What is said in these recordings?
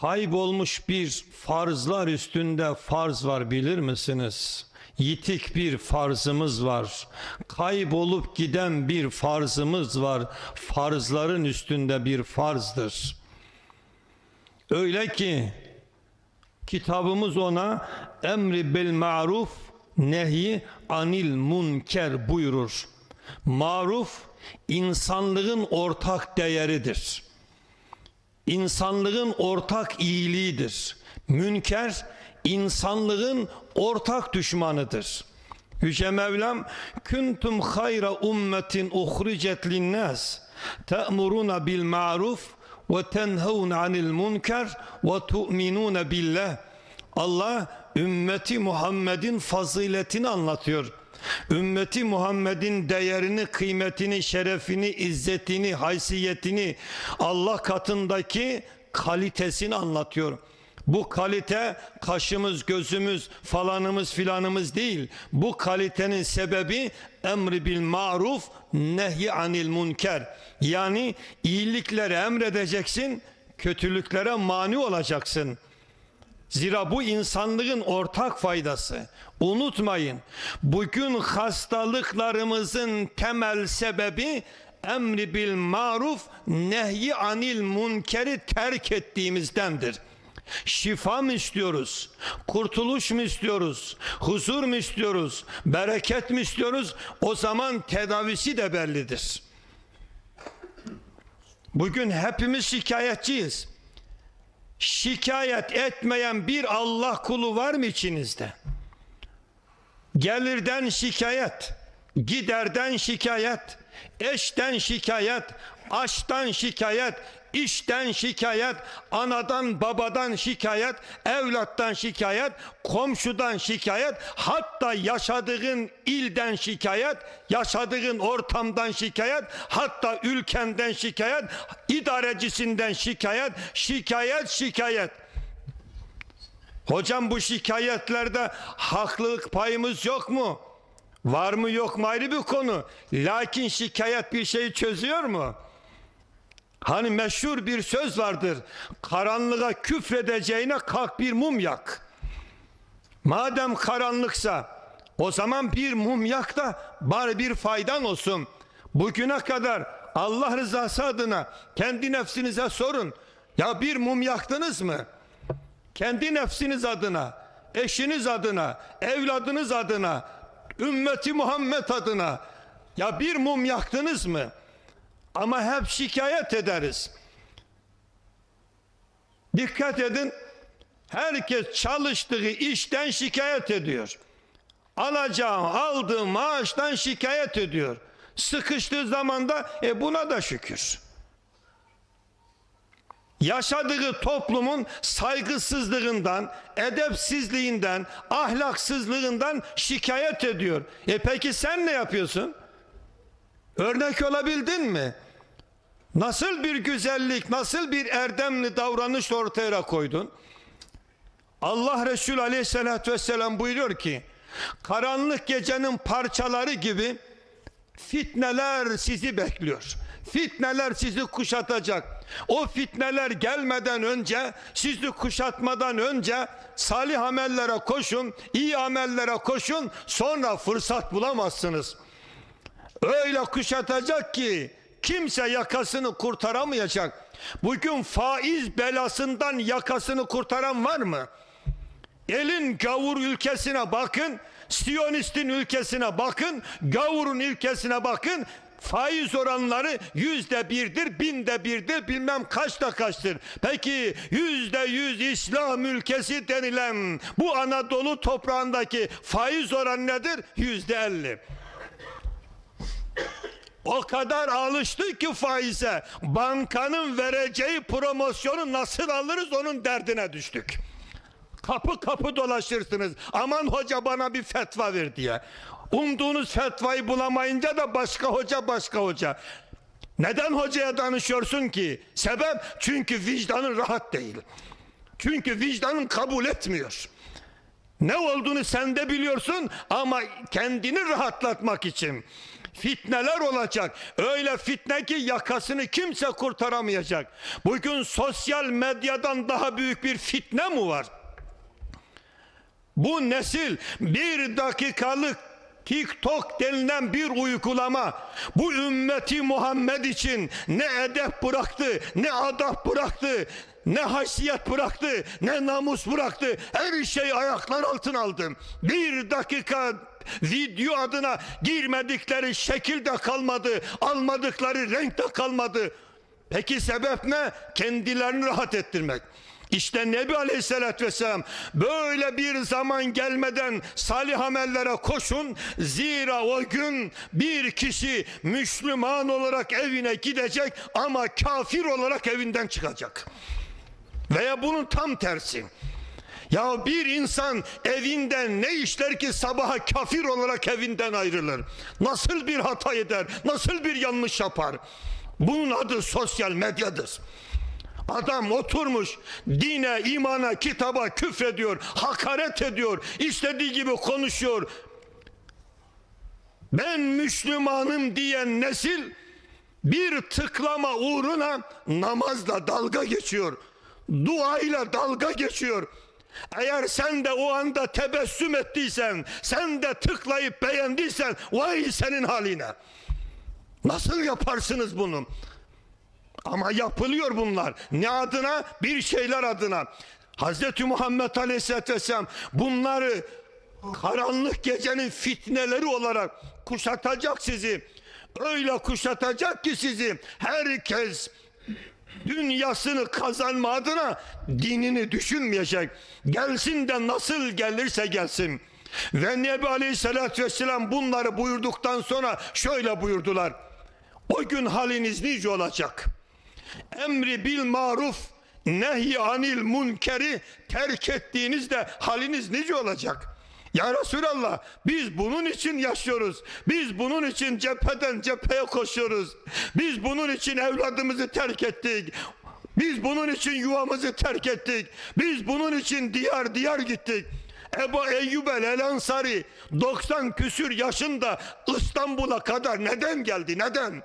Kaybolmuş bir farzlar üstünde farz var bilir misiniz? Yitik bir farzımız var. Kaybolup giden bir farzımız var. Farzların üstünde bir farzdır. Öyle ki kitabımız ona emri bil maruf nehi anil munker buyurur. Maruf insanlığın ortak değeridir. İnsanlığın ortak iyiliğidir. Münker insanlığın ortak düşmanıdır. Yüce Mevlam kuntum hayra ummetin uhricet linnas te'muruna bil ma'ruf ve tenhevun anil munker ve tu'minuna billah. Allah ümmeti Muhammed'in faziletini anlatıyor. Ümmeti Muhammed'in değerini, kıymetini, şerefini, izzetini, haysiyetini, Allah katındaki kalitesini anlatıyor. Bu kalite kaşımız, gözümüz, falanımız filanımız değil. Bu kalitenin sebebi emri bil maruf, nehy anil munker. Yani iyiliklere emredeceksin, kötülüklere mani olacaksın. Zira bu insanlığın ortak faydası. Unutmayın. Bugün hastalıklarımızın temel sebebi emri bil maruf nehy anil munkeri terk ettiğimizdendir. Şifa mı istiyoruz? Kurtuluş mu istiyoruz? Huzur mu istiyoruz? Bereket mi istiyoruz? O zaman tedavisi de bellidir. Bugün hepimiz şikayetçiyiz şikayet etmeyen bir Allah kulu var mı içinizde? Gelirden şikayet, giderden şikayet, eşten şikayet, aştan şikayet, işten şikayet, anadan babadan şikayet, evlattan şikayet, komşudan şikayet, hatta yaşadığın ilden şikayet, yaşadığın ortamdan şikayet, hatta ülkenden şikayet, idarecisinden şikayet, şikayet şikayet. Hocam bu şikayetlerde haklılık payımız yok mu? Var mı yok mu ayrı bir konu. Lakin şikayet bir şeyi çözüyor mu? Hani meşhur bir söz vardır. Karanlığa küfredeceğine kalk bir mum yak. Madem karanlıksa o zaman bir mum yak da bari bir faydan olsun. Bugüne kadar Allah rızası adına kendi nefsinize sorun. Ya bir mum yaktınız mı? Kendi nefsiniz adına, eşiniz adına, evladınız adına, ümmeti Muhammed adına ya bir mum yaktınız mı? Ama hep şikayet ederiz. Dikkat edin. Herkes çalıştığı işten şikayet ediyor. Alacağı, aldığı maaştan şikayet ediyor. Sıkıştığı zaman da e buna da şükür. Yaşadığı toplumun saygısızlığından, edepsizliğinden, ahlaksızlığından şikayet ediyor. E peki sen ne yapıyorsun? Örnek olabildin mi? Nasıl bir güzellik, nasıl bir erdemli davranış ortaya koydun? Allah Resulü aleyhissalatü vesselam buyuruyor ki, karanlık gecenin parçaları gibi fitneler sizi bekliyor. Fitneler sizi kuşatacak. O fitneler gelmeden önce, sizi kuşatmadan önce salih amellere koşun, iyi amellere koşun, sonra fırsat bulamazsınız. Öyle kuşatacak ki kimse yakasını kurtaramayacak. Bugün faiz belasından yakasını kurtaran var mı? Elin gavur ülkesine bakın, Siyonistin ülkesine bakın, gavurun ülkesine bakın. Faiz oranları yüzde birdir, binde birdir, bilmem kaçta kaçtır. Peki yüzde yüz İslam ülkesi denilen bu Anadolu toprağındaki faiz oranı nedir? Yüzde elli. O kadar alıştık ki faize. Bankanın vereceği promosyonu nasıl alırız onun derdine düştük. Kapı kapı dolaşırsınız. Aman hoca bana bir fetva ver diye. Umduğunuz fetvayı bulamayınca da başka hoca başka hoca. Neden hocaya danışıyorsun ki? Sebep çünkü vicdanın rahat değil. Çünkü vicdanın kabul etmiyor. Ne olduğunu sen de biliyorsun ama kendini rahatlatmak için Fitneler olacak. Öyle fitne ki yakasını kimse kurtaramayacak. Bugün sosyal medyadan daha büyük bir fitne mi var? Bu nesil bir dakikalık TikTok denilen bir uygulama bu ümmeti Muhammed için ne edep bıraktı, ne adap bıraktı, ne haysiyet bıraktı, ne namus bıraktı. Her şey ayaklar altına aldı. Bir dakika video adına girmedikleri şekilde kalmadı, almadıkları renkte kalmadı. Peki sebep ne? Kendilerini rahat ettirmek. İşte Nebi Aleyhisselatü Vesselam böyle bir zaman gelmeden salih amellere koşun. Zira o gün bir kişi Müslüman olarak evine gidecek ama kafir olarak evinden çıkacak. Veya bunun tam tersi. Ya bir insan evinden ne işler ki sabaha kafir olarak evinden ayrılır? Nasıl bir hata eder? Nasıl bir yanlış yapar? Bunun adı sosyal medyadır. Adam oturmuş dine, imana, kitaba küfrediyor, hakaret ediyor, istediği gibi konuşuyor. Ben Müslümanım diyen nesil bir tıklama uğruna namazla dalga geçiyor. Duayla dalga geçiyor. Eğer sen de o anda tebessüm ettiysen, sen de tıklayıp beğendiysen vay senin haline. Nasıl yaparsınız bunu? Ama yapılıyor bunlar. Ne adına? Bir şeyler adına. Hazreti Muhammed Aleyhisselatü Vesselam bunları karanlık gecenin fitneleri olarak kuşatacak sizi. Öyle kuşatacak ki sizi herkes dünyasını kazanma adına dinini düşünmeyecek. Gelsin de nasıl gelirse gelsin. Ve Nebi Aleyhisselatü Vesselam bunları buyurduktan sonra şöyle buyurdular. O gün haliniz nice olacak. Emri bil maruf nehy anil munkeri terk ettiğinizde haliniz nice olacak. Ya Resulallah biz bunun için yaşıyoruz. Biz bunun için cepheden cepheye koşuyoruz. Biz bunun için evladımızı terk ettik. Biz bunun için yuvamızı terk ettik. Biz bunun için diyar diyar gittik. Ebu Eyyub el Ensari 90 küsür yaşında İstanbul'a kadar neden geldi? Neden?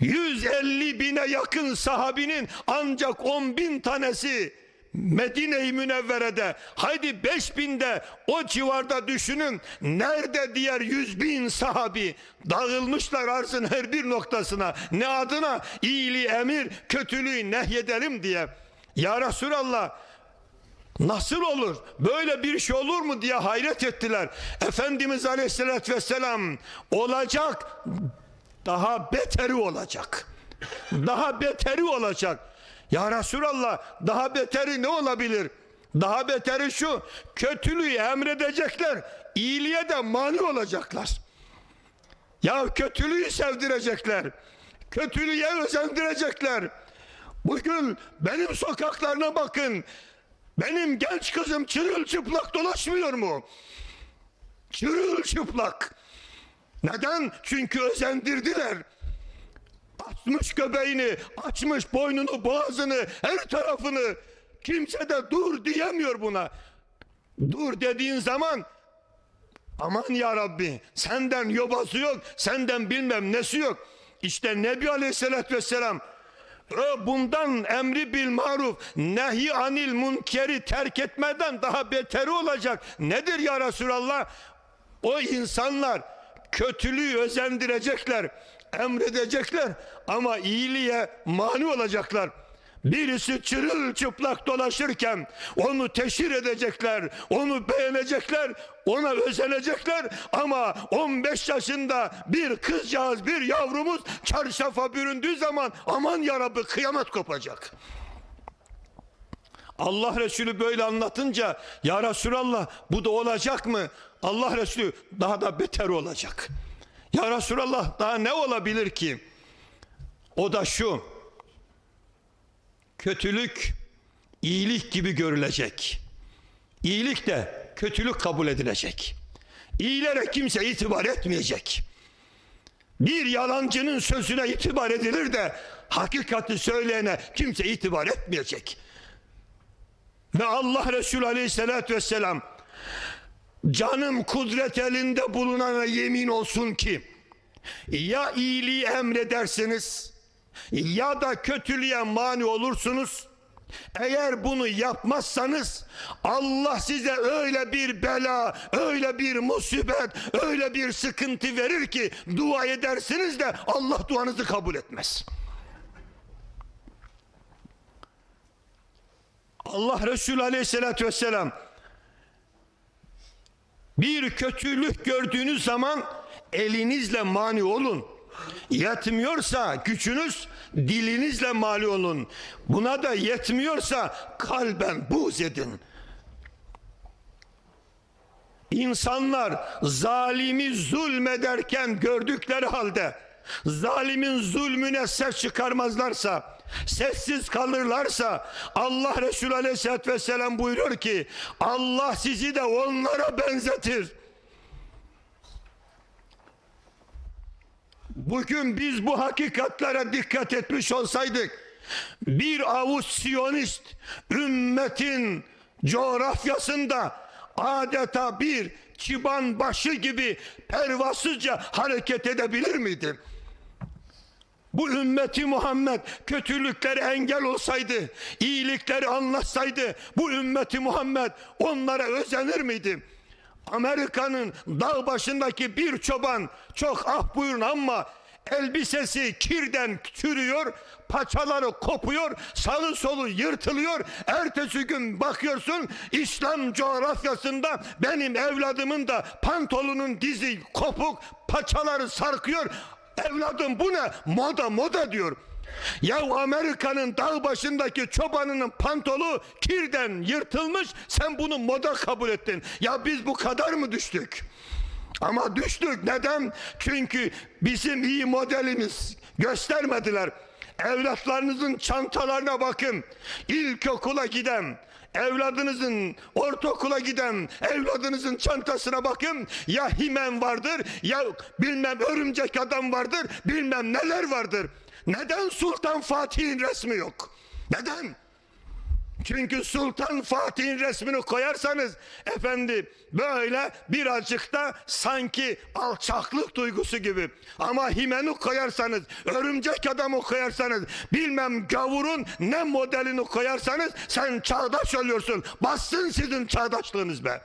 150 bine yakın sahabinin ancak 10 bin tanesi Medine-i Münevvere'de haydi 5 binde o civarda düşünün nerede diğer 100 bin sahabi dağılmışlar arzın her bir noktasına ne adına iyiliği emir kötülüğü nehyedelim diye ya Resulallah Nasıl olur? Böyle bir şey olur mu diye hayret ettiler. Efendimiz Aleyhisselatü Vesselam olacak daha beteri olacak. Daha beteri olacak. Ya Resulallah daha beteri ne olabilir? Daha beteri şu kötülüğü emredecekler iyiliğe de mani olacaklar. Ya kötülüğü sevdirecekler. Kötülüğe özendirecekler. Bugün benim sokaklarına bakın. Benim genç kızım çırılçıplak dolaşmıyor mu? Çırılçıplak. Neden? Çünkü özendirdiler. Açmış göbeğini, açmış boynunu, boğazını, her tarafını. Kimse de dur diyemiyor buna. Dur dediğin zaman aman ya Rabbi senden yobası yok, senden bilmem nesi yok. İşte Nebi Aleyhisselatü Vesselam Ö, bundan emri bil maruf nehi anil munkeri terk etmeden daha beteri olacak. Nedir ya Resulallah? O insanlar kötülüğü özendirecekler, emredecekler ama iyiliğe mani olacaklar. Birisi çırılçıplak dolaşırken onu teşhir edecekler, onu beğenecekler, ona özenecekler ama 15 yaşında bir kızcağız, bir yavrumuz çarşafa büründüğü zaman aman yarabbi kıyamet kopacak. Allah Resulü böyle anlatınca ya Resulallah bu da olacak mı? Allah Resulü daha da beter olacak. Ya Resulallah daha ne olabilir ki? O da şu. Kötülük iyilik gibi görülecek. İyilik de kötülük kabul edilecek. İyilere kimse itibar etmeyecek. Bir yalancının sözüne itibar edilir de hakikati söyleyene kimse itibar etmeyecek. Ve Allah Resulü Aleyhisselatü Vesselam Canım kudret elinde bulunana yemin olsun ki ya iyiliği emredersiniz ya da kötülüğe mani olursunuz. Eğer bunu yapmazsanız Allah size öyle bir bela, öyle bir musibet, öyle bir sıkıntı verir ki dua edersiniz de Allah duanızı kabul etmez. Allah Resulü Aleyhisselatü Vesselam bir kötülük gördüğünüz zaman elinizle mani olun. Yetmiyorsa gücünüz dilinizle mani olun. Buna da yetmiyorsa kalben buğz edin. İnsanlar zalimi zulmederken gördükleri halde zalimin zulmüne ses çıkarmazlarsa sessiz kalırlarsa Allah Resulü Aleyhisselatü Vesselam buyuruyor ki Allah sizi de onlara benzetir. Bugün biz bu hakikatlere dikkat etmiş olsaydık bir avuç siyonist ümmetin coğrafyasında adeta bir çıban başı gibi pervasızca hareket edebilir miydi? Bu ümmeti Muhammed kötülükleri engel olsaydı, iyilikleri anlatsaydı bu ümmeti Muhammed onlara özenir miydi? Amerika'nın dağ başındaki bir çoban çok ah buyurun ama elbisesi kirden çürüyor, paçaları kopuyor, sağı solu yırtılıyor. Ertesi gün bakıyorsun İslam coğrafyasında benim evladımın da pantolonun dizi kopuk, paçaları sarkıyor. Evladım bu ne? Moda moda diyor. Ya Amerika'nın dağ başındaki çobanının pantolu kirden yırtılmış sen bunu moda kabul ettin. Ya biz bu kadar mı düştük? Ama düştük neden? Çünkü bizim iyi modelimiz göstermediler. Evlatlarınızın çantalarına bakın. İlkokula giden, evladınızın ortaokula giden evladınızın çantasına bakın. Ya himen vardır ya bilmem örümcek adam vardır bilmem neler vardır. Neden Sultan Fatih'in resmi yok? Neden? Çünkü Sultan Fatih'in resmini koyarsanız efendi böyle birazcık da sanki alçaklık duygusu gibi. Ama Himen'i koyarsanız, örümcek adamı koyarsanız, bilmem gavurun ne modelini koyarsanız sen çağdaş oluyorsun. Bassın sizin çağdaşlığınız be.